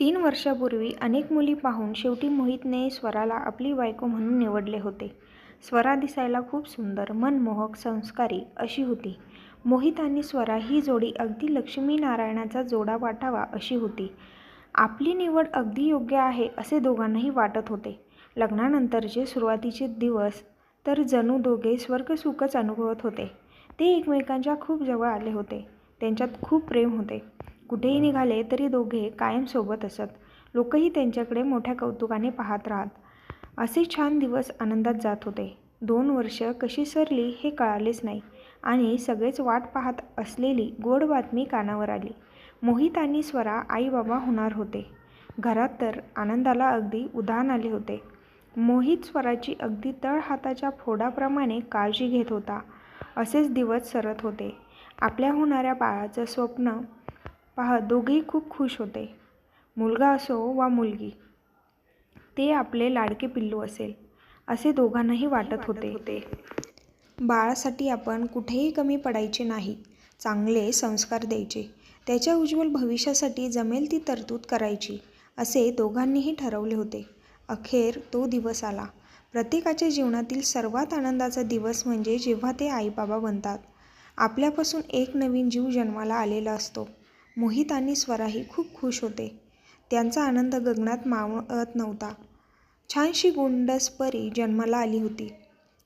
तीन वर्षापूर्वी अनेक मुली पाहून शेवटी मोहितने स्वराला आपली बायको म्हणून निवडले होते. स्वरा दिसायला खूप सुंदर, मनमोहक, संस्कारी अशी होती. मोहित आणि स्वरा ही जोडी अगदी लक्ष्मी-नारायणाचा जोडा वाटावा अशी होती. आपली निवड अगदी योग्य आहे असे दोघांनाही वाटत होते. लग्नानंतरचे सुरुवातीचे दिवस तर जणू दोघे स्वर्गसुखच अनुभवत होते. ते एकमेकांच्या खूप जवळ आले होते. त्यांच्यात खूप प्रेम होते. कुठेही निघाले तरी दोघे कायम सोबत असत. लोकही त्यांच्याकडे मोठ्या कौतुकाने पाहत राहत. असे छान दिवस आनंदात जात होते. दोन वर्ष कशी सरली हे कळालेच नाही आणि सगळेच वाट पाहत असलेली गोड बातमी कानावर आली. मोहित आणि स्वरा आई-बाबा होणार होते. घरात तर आनंदाला अगदी उधाण आले होते. मोहित स्वराची अगदी तळ हाताच्या फोडाप्रमाणे काळजी घेत होता. असेच दिवस सरत होते. आपल्या होणाऱ्या बाळाचं स्वप्न पहा दोघेही खूप खुश होते. मुलगा असो वा मुलगी, ते आपले लाडके पिल्लू असेल, असे दोघांनाही वाटत होते. बाळासाठी आपण कुठेही कमी पडायचे नाही. चांगले संस्कार द्यायचे. त्याच्या उज्ज्वल भविष्यासाठी जमेल ती तरतूद करायची, असे दोघांनीही ठरवले होते. अखेर तो दिवस आला. प्रत्येकाच्या जीवनातील सर्वात आनंदाचा दिवस म्हणजे जेव्हा ते आई-बाबा बनतात. आपल्यापासून एक नवीन जीव जन्माला आलेला असतो. मोहित आणि स्वराही खूप खुश होते. त्यांचा आनंद गगनात मावळत नव्हता. छानशी गोंडस परी जन्माला आली होती.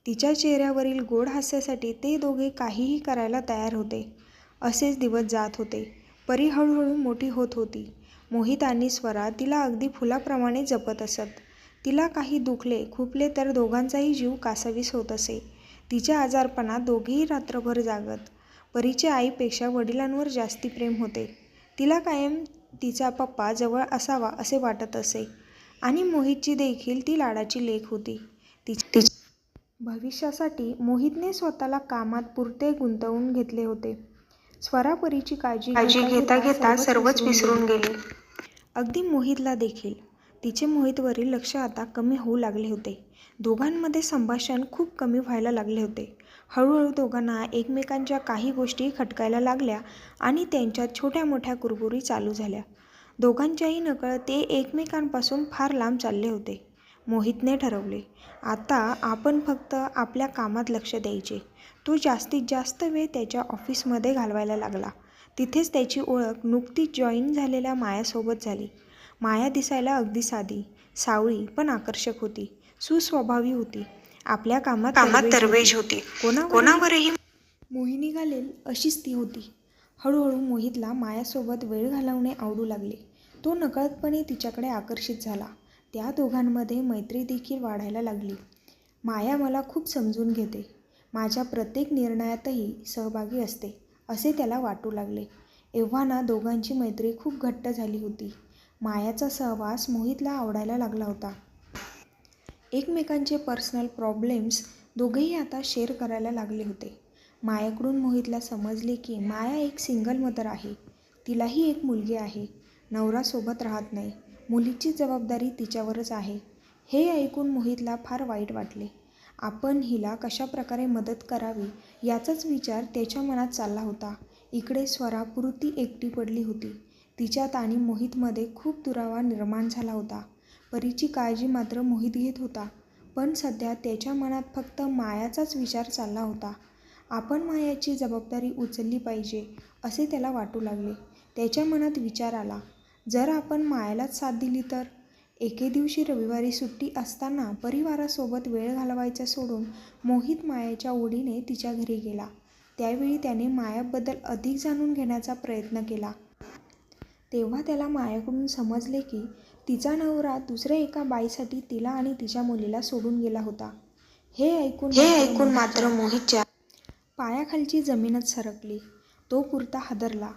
तिच्या चेहऱ्यावरील गोड हास्यासाठी ते दोघे काहीही करायला तयार होते. असेच दिवस जात होते. परी हळूहळू मोठी होत होती. मोहित आणि स्वरा तिला अगदी फुलाप्रमाणे जपत असत. तिला काही दुखले, खुपले तर दोघांचाही जीव कासावीस होत असे. तिच्या आजारपणात दोघेही रात्रभर जागत. परीचे आईपेक्षा वडिलांवर जास्ती प्रेम होते. तिला कायम तिचा पप्पा जवळ असावा असे वाटत असे आणि मोहितची देखील ती लाडाची लेक होती. तिच्या भविष्यासाठी मोहितने स्वतःला कामात पुरते गुंतवून घेतले होते. स्वरा परीची काळजी घेता घेता सर्वच विसरून गेली. अगदी मोहितला देखील. तिचे मोहितवरील लक्ष आता कमी होऊ लागले होते. दोघांमध्ये संभाषण खूप कमी व्हायला लागले होते. हळूहळू दोघांना एकमेकांच्या काही गोष्टी खटकायला लागल्या आणि त्यांच्यात छोट्या-मोठ्या कुरबुरी चालू झाल्या. दोघांच्याही नकळत ते एकमेकांपासून फार लांब चालले होते. मोहितने ठरवले, आता आपण फक्त आपल्या कामात लक्ष द्यायचे. तो जास्तीत जास्त वेळ त्याच्या ऑफिसमध्ये घालवायला लागला. तिथेच त्याची ओळख नुकतीच जॉईन झालेल्या मायासोबत झाली. माया दिसायला अगदी साधी, सावळी पण आकर्षक होती. सुस्वभावी होती. आपल्या कामात तरबेज होती. कोणावरही मोहिनी घालेल अशीच ती होती. हळूहळू मोहितला मायासोबत वेळ घालवणे आवडू लागले. तो नकळतपणे तिच्याकडे आकर्षित झाला. त्या दोघांमध्ये मैत्री देखील वाढायला लागली. माया मला खूप समजून घेते. माझ्या प्रत्येक निर्णयातही सहभागी असते, असे त्याला वाटू लागले. एव्हाना दोघांची मैत्री खूप घट्ट झाली होती. मायाचा सहवास मोहितला आवडायला लागला होता. एकमेकांचे पर्सनल प्रॉब्लेम्स दोघेही आता शेअर करायला लागले होते. मायाकडून मोहितला समजले की माया एक सिंगल मदर आहे. तिलाही एक मुलगी आहे. नवरा सोबत राहत नाही. मुलीची जबाबदारी तिच्यावरच आहे. हे ऐकून मोहितला फार वाईट वाटले. आपण हिला कशाप्रकारे मदत करावी याचाच विचार त्याच्या मनात चालला होता. इकडे स्वरा पुरती एकटी पडली होती. तिच्यात आणि मोहितमध्ये खूप दुरावा निर्माण झाला होता. परीची काळजी मात्र मोहित घेत होता. पण सध्या त्याच्या मनात फक्त मायाचाच विचार चालला होता. आपण मायाची जबाबदारी उचलली पाहिजे असे त्याला वाटू लागले. त्याच्या मनात विचार आला, जर आपण मायालाच साथ दिली तर? एके दिवशी रविवारी सुट्टी असताना परिवारासोबत वेळ घालवायचा सोडून मोहित मायाच्या ओढीने तिच्या घरी गेला. त्यावेळी त्याने मायाबद्दल अधिक जाणून घेण्याचा प्रयत्न केला. तेव्हा त्याला मायाकडून समजले की तिचा नवरा दुसऱ्या एका बाईसाठी तिला आणि तिच्या मुलीला सोडून गेला होता. हे ऐकून मात्र मोहितच्या पायाखालची जमीनच सरकली. तो पुरता हादरला.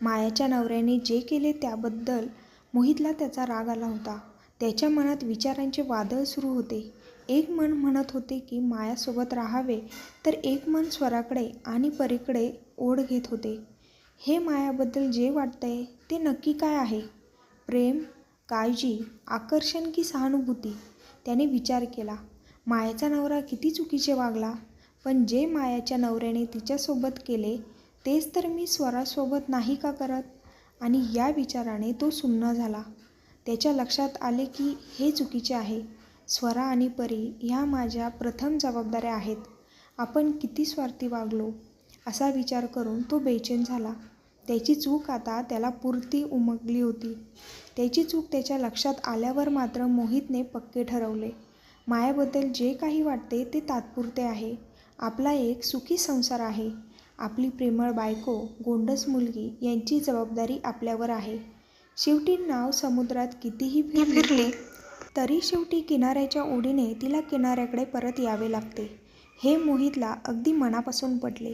मायाच्या नवऱ्याने जे केले त्याबद्दल मोहितला त्याचा राग आला होता. त्याच्या मनात विचारांचे वादळ सुरू होते. एक मन म्हणत होते की मायासोबत राहावे तर एक मन स्वराकडे आणि परीकडे ओढ घेत होते. हे मायाबद्दल जे वाटतंय ते नक्की काय आहे? प्रेम, काळजी, आकर्षण की सहानुभूती? त्याने विचार केला. मायाचा नवरा किती चुकीचे वागला, पण जे मायाच्या नवऱ्याने तिच्यासोबत केले तेच तर मी स्वरासोबत नाही का करत? आणि या विचाराने तो सुन्न झाला. त्याच्या लक्षात आले की हे चुकीचे आहे स्वरा आणि परी ह्या माझ्या प्रथम जबाबदाऱ्या आहेत आपण किती स्वार्थी वागलो असा विचार करून तो बेचैन झाला त्याची चूक आता त्याला पुरती उमगली होती त्याची चूक त्याच्या लक्षात आल्यावर मात्र मोहितने पक्के ठरवले. मायाबद्दल जे काही वाटते ते तात्पुरते आहे. आपला एक सुखी संसार आहे. आपली प्रेमळ बायको गोंडस मुलगी यांची जबाबदारी आपल्यावर आहे. शेवटी नाव समुद्रात कितीही फिरली तरी शेवटी किनाऱ्याच्या ओढीने तिला किनाऱ्याकडे परत यावे लागते. हे मोहितला अगदी मनापासून पटले.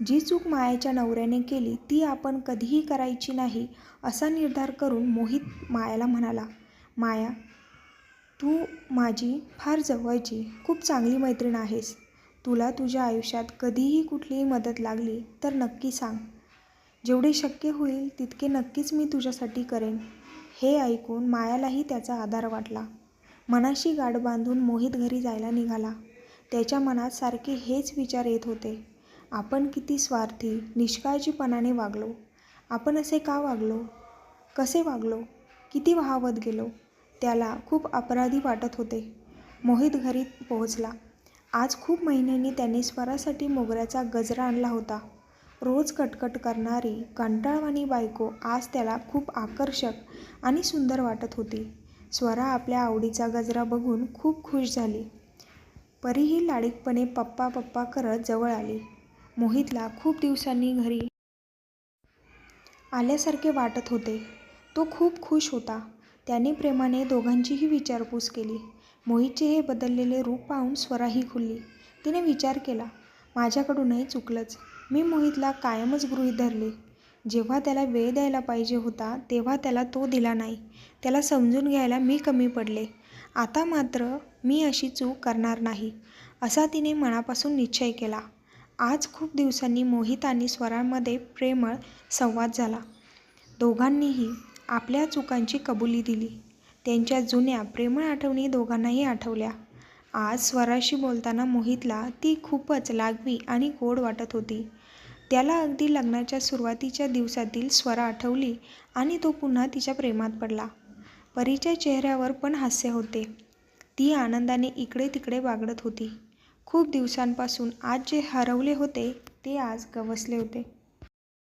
जी चूक मायाच्या नवऱ्याने केली ती आपण कधीही करायची नाही असा निर्धार करून मोहित मायाला म्हणाला माया तू माझी फार जवळची खूप चांगली मैत्रीण आहेस. तुला तुझ्या आयुष्यात कधीही कुठलीही मदत लागली तर नक्की सांग. जेवढे शक्य होईल तितके नक्कीच मी तुझ्यासाठी करेन. हे ऐकून मायालाही त्याचा आधार वाटला. मनाशी गाठ बांधून मोहित घरी जायला निघाला. त्याच्या मनात सारखे हेच विचार येत होते. आपण किती स्वार्थी निष्काळजीपणाने वागलो. आपण असे का वागलो? कसे वागलो? किती वाहावत गेलो? त्याला खूप अपराधी वाटत होते. मोहित घरी पोहोचला. आज खूप महिन्यांनी त्याने स्वरासाठी मोगऱ्याचा गजरा आणला होता. रोज कटकट करणारी कंटाळवाणी बायको आज त्याला खूप आकर्षक आणि सुंदर वाटत होती. स्वरा आपल्या आवडीचा गजरा बघून खूप खुश झाली. परीही लाडीकपणे पप्पा पप्पा करत जवळ आली. मोहितला खूप दिवसांनी घरी आल्यासारखे वाटत होते. तो खूप खुश होता. त्याने प्रेमाने दोघांचीही विचारपूस केली. मोहितचे हे बदललेले रूप पाहून स्वराही खुलली. तिने विचार केला माझ्याकडूनही चुकलंच. मी मोहितला कायमच गृहीत धरले. जेव्हा त्याला वेळ द्यायला पाहिजे होता तेव्हा त्याला तो दिला नाही. त्याला समजून घ्यायला मी कमी पडले. आता मात्र मी अशी चूक करणार नाही. असा तिने मनापासून निश्चय केला. आज खूप दिवसांनी मोहित आणि स्वरांमध्ये प्रेमळ संवाद झाला. दोघांनीही आपल्या चुकांची कबुली दिली. त्यांच्या जुन्या प्रेमळ आठवणी दोघांनाही आठवल्या. आज स्वराशी बोलताना मोहितला ती खूपच लागवी आणि गोड वाटत होती. त्याला अगदी लग्नाच्या सुरुवातीच्या दिवसातील स्वरा आठवली आणि तो पुन्हा तिच्या प्रेमात पडला. परीच्या चेहऱ्यावर पण हास्य होते. ती आनंदाने इकडे तिकडे वागडत होती. खूप दिवसांपासून आज जे हरवले होते ते आज गवसले होते.